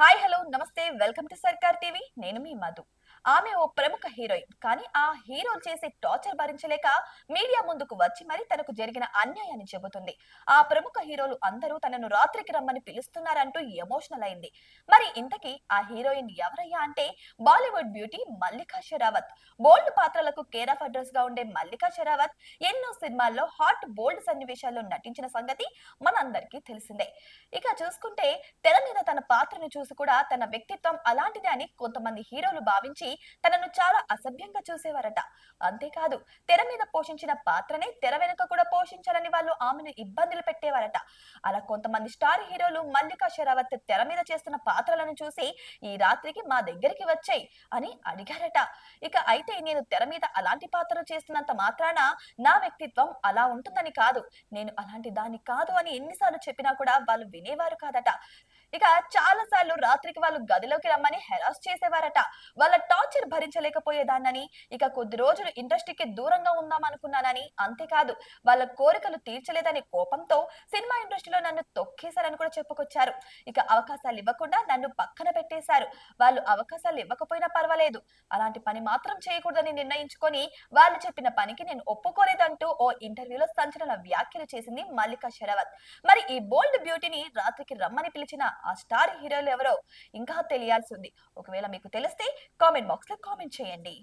Hi hello నమస్తే welcome to Sarkar TV. నేను మీ మధు. ఆమె ఓ ప్రముఖ హీరోయిన్. కానీ ఆ హీరో చేసే టార్చర్ భరించలేక మీడియా ముందుకు వచ్చి మరి తనకు జరిగిన అన్యాయాన్ని చెబుతుంది. ఆ ప్రముఖ హీరోలు అందరూ తనను రాత్రికి రమ్మని పిలుస్తున్నారంటూ ఎమోషనల్ అయింది. మరి ఇంతకీ ఆ హీరోయిన్ ఎవరయ్యా అంటే Bollywood beauty Mallika Sherawat. Bold పాత్రలకు కేర్ ఆఫ్ అడ్రస్గా ఉండే మల్లికా షెరావత్ ఎన్నో సినిమాల్లో హాట్ బోల్డ్ సన్నివేశాల్లో నటించిన సంగతి మనందరికీ తెలిసిందే. ఇక చూసుకుంటే తెర మీద తన పాత్రను చూసి కూడా తన వ్యక్తిత్వం అలాంటిదే అని కొంతమంది హీరోలు భావించి తనను చాలా అసభ్యంగా చూసేవారట. అంతేకాదు తెర మీద పోషించిన పాత్రనే తెర వెనుక కూడా పోషించాలని వాళ్ళు ఆమెను ఇబ్బందులు పెట్టేవారట. అలా కొంతమంది స్టార్ హీరోలు మల్లికా షరావత్ తెర మీద చేస్తున్న పాత్రలను చూసి ఈ రాత్రికి మా దగ్గరికి వచ్చాయి అని అడిగారట. ఇక అయితే నేను తెర మీద అలాంటి పాత్రలు చేస్తున్నంత మాత్రాన నా వ్యక్తిత్వం అలా ఉంటుందని కాదు. నేను అలాంటి దాన్ని కాదు అని ఎన్నిసార్లు చెప్పినా కూడా వాళ్ళు వినేవారు కాదట. ఇక చాలా సార్లు రాత్రికి వాళ్ళు గదిలోకి రమ్మని హెరాస్ చేసేవారట. వాళ్ళ టార్చర్ భరించలేకపోయేదాన్నని ఇక కొద్ది రోజులు ఇండస్ట్రీకి దూరంగా ఉందాం అనుకున్నానని అంతేకాదు వాళ్ళ కోరికలు తీర్చలేదనే కోపంతో సినిమా ఇండస్ట్రీలో నన్ను తొక్కేశారని కూడా చెప్పుకొచ్చారు. ఇక అవకాశాలు ఇవ్వకుండా నన్ను పక్కన పెట్టేశారు. వాళ్ళు అవకాశాలు ఇవ్వకపోయినా పర్వాలేదు. అలాంటి పని మాత్రం చేయకూడదని నిర్ణయించుకొని వాళ్ళు చెప్పిన పనికి నేను ఒప్పుకోలేదంటూ ఓ ఇంటర్వ్యూలో సంచలన వ్యాఖ్యలు చేసింది మల్లికా షరవత్ మరి ఈ బోల్డ్ బ్యూటీని రాత్రికి రమ్మని పిలిచిన ఆ స్టార్ హీరోలు ఎవరో ఇంకా తెలియాల్సి ఉంది. ఒకవేళ మీకు తెలిస్తే కామెంట్ బాక్స్లో కామెంట్ చేయండి.